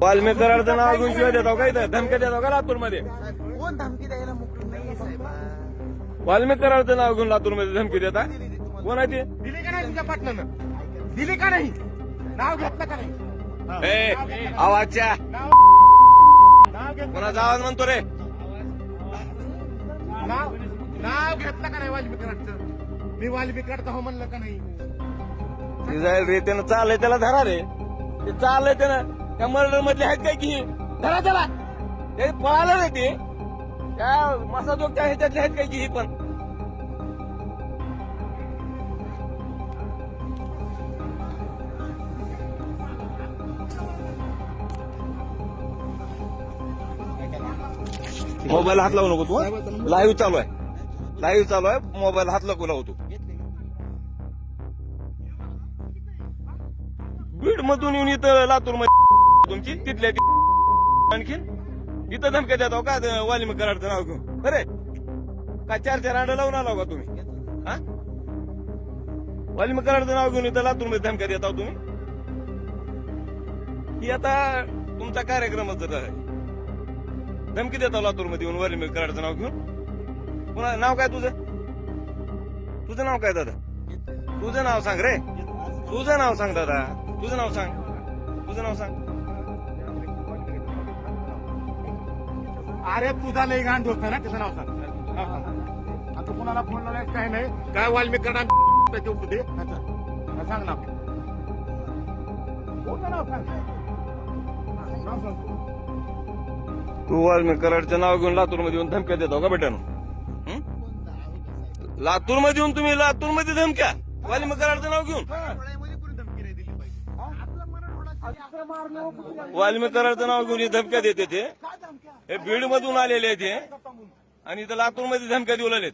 वाल्मी कराडचं नाव घेऊन शिवाय देतो का इथं? धमक्या देतो का लातूरमध्ये कोण धमकी द्यायला मोकळी नाहीये साहेबा. कराडचं नाव घेऊन लातूरमध्ये धमकी देता कोण आहे ते? दिली का नाही तुझ्या पाटलानं? दिली का नाही? नाव घेतलं का नाही आवाजच्या. कोणाचा आवाज म्हणतो रे? नाव नाव घेतलं का नाही वाल्मी कराडचं मी वाल्मी कराडचा हो म्हणलं का नाही? जाईल रे त्यानं चाललंय त्याला धरा रे. ते चाललंय त्यानं. त्या मर्डर मधले आहेत काय की? धरा त्याला. ते पळालं रे ते. त्या मसाजोगच्या ह्याच्यातले आहेत काय की ही पण. मोबाईल हात लावू नको तू लाईव्ह चालू आहे. लाईव्ह चालू आहे. मोबाईल हात लागू लावू तू. बीड मधून येऊन इथं लातूरमध्ये तुमची? तिथल्या आणखीन? इथं धमक्या देतो का? वालिम कराडचं नाव घेऊन. अरे काय चार चार अंड लावून आला का तुम्ही? हा? वालिम कराडचं नाव घेऊन इथं लातूरमध्ये धमक्या देता तुम्ही? ही आता तुमचा कार्यक्रमच आहे. धमकी देता लातूरमध्ये येऊन वालिम कराडचं नाव घेऊन. पुन्हा नाव काय तुझं? तुझं नाव काय दादा? तुझं नाव सांग रे. तुझं नाव सांग दादा. तुझं नाव सांग. तुझं नाव सांग. अरे तुझा लई गांड होता ना त्याचं नाव सांग. नाव सांग. आता कोणाला फोन लावायचं काय नाही. काय वाल्मी कराड त्याचे उपदे. सांग नाव. नाव सांग? तू वाल्मी कराडचं नाव घेऊन लातूरमध्ये येऊन धमक्या देतो का बेटानो? लातूरमध्ये येऊन तुम्ही लातूरमध्ये धमक्या? वाल्मी कराडचं नाव घेऊन? वाल्मीकरांचं नाव घेऊन धमक्या देते ते. हे बीड मधून आलेले आहेत हे. आणि इथं लातूरमध्ये धमक्या देऊ लागलेत